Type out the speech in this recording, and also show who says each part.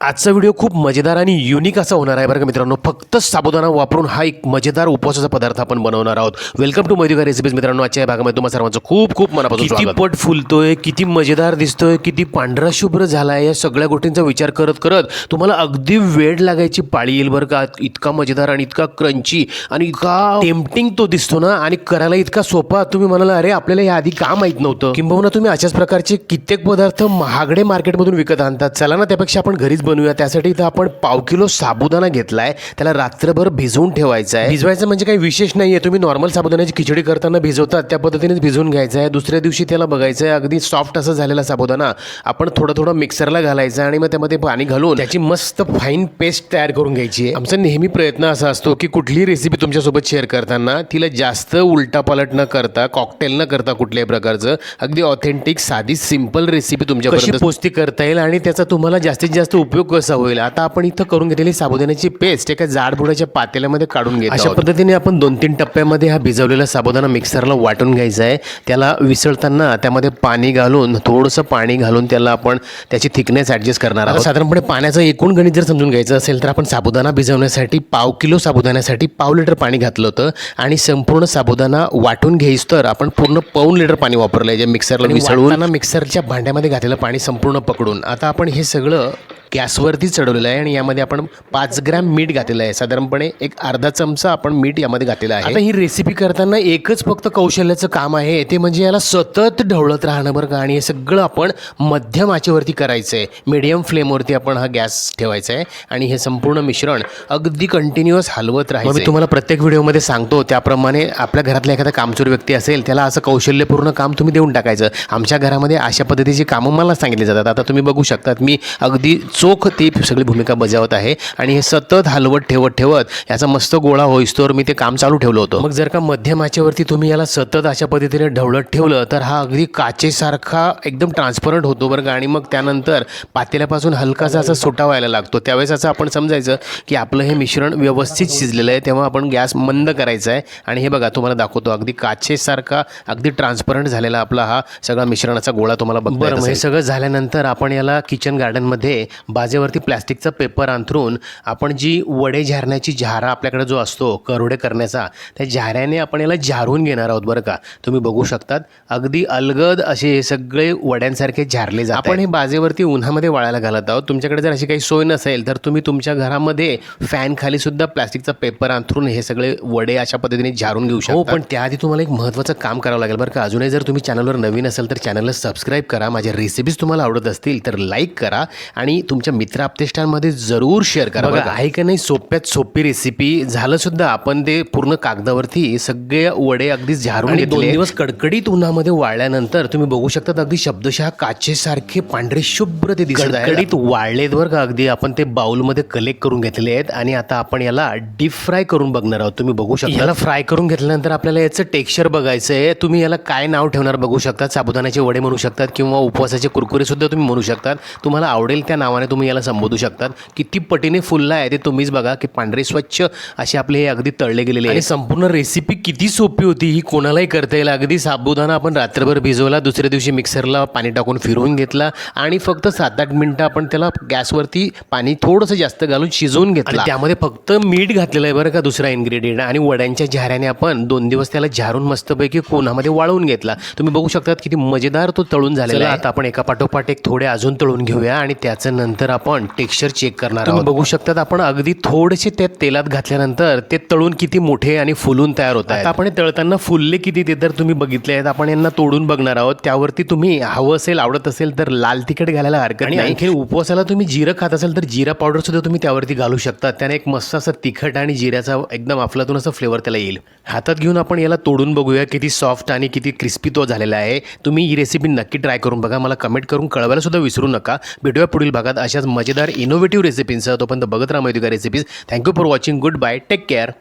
Speaker 1: आजचा व्हिडिओ खूप मजेदार आणि युनिक असा होणार आहे बरं का मित्रांनो. फक्त साबुदाणा वापरून हा एक मजेदार उपवासाचा पदार्थ आपण बनवणार आहोत. वेलकम टू मधुकर रेसिपीज मित्रांनो. आजच्या या भागामध्ये तुम्हाला सर्वांचं खूप खूप मनापासून किती पट फुलतोय किती मजेदार दिसतोय किती पांढरा शुभ्र झाला आहे या सगळ्या गोष्टींचा विचार करत करत तुम्हाला अगदी वेळ लागायची पाळी येईल बरं का. इतका मजेदार आणि इतका क्रंची आणि इतका टेम्पटिंग तो दिसतो ना. आणि करायला इतका सोपा तुम्ही म्हणाला अरे आपल्याला या आधी का माहीत नव्हतं? किंबहुना तुम्ही अशाच प्रकारचे कित्येक पदार्थ महागडे मार्केटमधून विकत आणतात. चला ना त्यापेक्षा आपण घरीच बनवूया. त्यासाठी इथं आपण पाव किलो साबुदाणा घेतलाय. त्याला रात्रभर भिजवून ठेवायचा आहे भिजवायचं म्हणजे काही विशेष नाही आहे तुम्ही नॉर्मल साबुदाण्याची खिचडी करताना भिजवतात. त्या पद्धतीनेच भिजवून घ्यायचं आहे दुसऱ्या दिवशी त्याला बघायचं आहे अगदी सॉफ्ट असं झालेला साबुदाणा. आपण थोडं थोडं मिक्सरला घालायचं आणि मग त्यामध्ये पाणी घालून त्याची मस्त फाईन पेस्ट तयार करून घ्यायची आहे. आमचा नेहमी प्रयत्न असा असतो की कुठलीही रेसिपी तुमच्यासोबत शेअर करताना तिला जास्त उलटापालट न करता कॉकटेल न करता कुठल्याही प्रकारचं अगदी ऑथेंटिक साधी सिंपल रेसिपी तुमच्यापर्यंत पोस्टी करता येईल आणि त्याचा तुम्हाला जास्तीत जास्त उपयोग कसा होईल. आता आपण इथं करून घेतलेली साबुदाण्याची पेस्ट एका जाडबुडाच्या पातेल्यामध्ये काढून घेतो अशा पद्धतीने आपण दोन तीन टप्प्यामध्ये हा भिजवलेला साबुदाणा मिक्सरला वाटून घ्यायचा आहे. त्याला विसळताना त्यामध्ये पाणी घालून थोडंसं पाणी घालून त्याला आपण त्याची थिकनेस ॲडजस्ट करणार आहोत. साधारणपणे पाण्याचं एकूण गणित जर समजून घ्यायचं असेल तर आपण साबुदाणा भिजवण्यासाठी पाव किलो साबुदाण्यासाठी पाव लिटर पाणी घातलं होतं आणि संपूर्ण साबुदाणा वाटून घ्यायच तर आपण पूर्ण पाऊन लिटर पाणी वापरलं आहे जे मिक्सरला मिसळून मिक्सरच्या भांड्यामध्ये घातलेलं पाणी संपूर्ण पकडून. आता आपण हे सगळं गॅसवरती चढवलेलं आहे आणि यामध्ये आपण पाच ग्रॅम मीठ घातलेलं आहे. साधारणपणे एक अर्धा चमचा आपण मीठ यामध्ये घातलेलं आहे. आता ही रेसिपी करताना एकच फक्त कौशल्याचं काम आहे. ते म्हणजे याला सतत ढवळत राहणं बरं का. आणि हे सगळं आपण मध्यम आचेवरती करायचं आहे मीडियम फ्लेमवरती आपण हा गॅस ठेवायचा आहे आणि हे संपूर्ण मिश्रण अगदी कंटिन्युअस हलवत राहायचं मी तुम्हाला प्रत्येक व्हिडिओमध्ये सांगतो त्याप्रमाणे आपल्या घरातला एखादा कामचोर व्यक्ती असेल त्याला असं कौशल्यपूर्ण काम तुम्ही देऊन टाकायचं. आमच्या घरामध्ये अशा पद्धतीची कामं मला सांगितली जातात. आता तुम्ही बघू शकतात मी अगदी चोख ती सगळी भूमिका बजावत आहे आणि हे सतत हलवत ठेवत ठेवत याचा मस्त गोळा होईस्तोवर मी ते काम चालू ठेवलं होतं. मग जर का मध्यम आचेवरती तुम्ही याला सतत अशा पद्धतीने ढवळत ठेवलं तर हा अगदी काचेसारखा एकदम ट्रान्सपरंट होतो बरं का? आणि मग त्यानंतर पातेल्यापासून हलकासा असा सुटा व्हायला लागतो. त्यावेळेस असं आपण समजायचं की आपलं हे मिश्रण व्यवस्थित शिजलेलं आहे तेव्हा आपण गॅस मंद करायचा आहे. आणि हे बघा तुम्हाला दाखवतो अगदी काचेसारखा अगदी ट्रान्सपरंट झालेला आपला हा सगळा मिश्रणाचा गोळा तुम्हाला बघ हे सगळं झाल्यानंतर आपण याला किचन गार्डनमध्ये बाजेवरती प्लॅस्टिकचा पेपर अंथरून आपण जी वडे झारण्याची झारा आपल्याकडे जो असतो करोडे करण्याचा त्या झाऱ्याने आपण याला झारून घेणार आहोत बरं का? तुम्ही बघू शकतात. अगदी अलगद असे हे सगळे वड्यांसारखे झारले जातात आपण हे बाजेवरती उन्हामध्ये वाळायला घालत आहोत. तुमच्याकडे जर अशी काही सोय नसेल तर तुम्ही तुमच्या घरामध्ये फॅन खाली सुद्धा प्लॅस्टिकचा पेपर अंथरून हे सगळे वडे अशा पद्धतीने झारून घेऊ शकता. हो पण त्याआधी तुम्हाला एक महत्त्वाचं काम करावं लागेल बरं का? अजूनही जर तुम्ही चॅनलवर नवीन असेल तर चॅनलला सबस्क्राईब करा. माझ्या रेसिपीज तुम्हाला आवडत असतील तर लाईक करा. आणि तुमच्या मित्र आपतेष्टांमध्ये जरूर शेअर करा बघा आहे का नाही सोप्यात सोपी रेसिपी झालं सुद्धा आपण ते पूर्ण कागदावरती सगळे वडे अगदी झारून दोन दिवस कडकडीत उन्हामध्ये वाळल्यानंतर तुम्ही बघू शकता अगदी शब्दशः काचेसारखे पांढरे शुभ्र ते दिसत कडकडीत वाळलेत बरं का अगदी आपण ते बाउलमध्ये कलेक्ट करून घेतले आहेत आणि आता आपण याला डीप फ्राय करून बघणार आहोत. तुम्ही बघू शकता. याला फ्राय करून घेतल्यानंतर आपल्याला याचं टेक्स्चर बघायचं आहे. तुम्ही याला काय नाव ठेवणार बघू शकतात साबुदाण्याचे वडे म्हणू शकतात किंवा उपवासाचे कुरकुरे सुद्धा तुम्ही म्हणू शकतात. तुम्हाला आवडेल त्या नावाने तुम्ही याला संबोधू शकतात. किती पटीने फुलला आहे ते तुम्हीच बघा की पांढरे स्वच्छ असे आपले हे अगदी तळले गेलेले आणि संपूर्ण रेसिपी किती सोपी होती ही कोणालाही करता येईल. अगदी साबुदाणा आपण रात्रभर भिजवला दुसऱ्या दिवशी मिक्सरला पाणी टाकून फिरवून घेतला आणि फक्त सात आठ मिनिटं आपण त्याला गॅसवरती पाणी थोडंसं जास्त घालून शिजवून घेतलं. त्यामध्ये फक्त मीठ घातलेलं आहे बरं का दुसरा इन्ग्रेडियंट आणि वड्यांच्या झाऱ्याने आपण दोन दिवस त्याला झारून मस्तपैकी कोणामध्ये वाळवून घेतला. तुम्ही बघू शकतात किती मजेदार तो तळून झालेला आहे. आता आपण एका पाठोपाठ एक थोडे अजून तळून घेऊया आणि त्याचं नंतर आपण टेक्स्चर चेक करणार आहोत. बघू शकतात आपण अगदी थोडेसे त्या तेलात घातल्यानंतर ते तळून किती मोठे आणि फुलून तयार होत आहेत. आपण तळताना फुलले किती ते तर तुम्ही बघितले आहेत. आपण यांना तोडून बघणार आहोत. त्यावरती तुम्ही हवं असेल आवडत असेल तर लाल तिखट घालायला हरकत नाही. आणखी उपवासाला तुम्ही जिरं खात असेल तर जिरा पावडर सुद्धा तुम्ही त्यावरती घालू शकता त्याने एक मस्त असं तिखट आणि जिऱ्याचा एकदम अफलातून असं फ्लेवर त्याला येईल. हातात घेऊन आपण याला तोडून बघूया किती सॉफ्ट आणि किती क्रिस्पी तो झालेला आहे. तुम्ही ही रेसिपी नक्की ट्राय करून बघा. मला कमेंट करून कळवायला सुद्धा विसरू नका. भेटूया पुढील भागात. अशाच मजेदार इनोव्हेटिव्ह रेसिपींसह तोपर्यंत बघत राहा माहिती recipes thank you for watching goodbye take care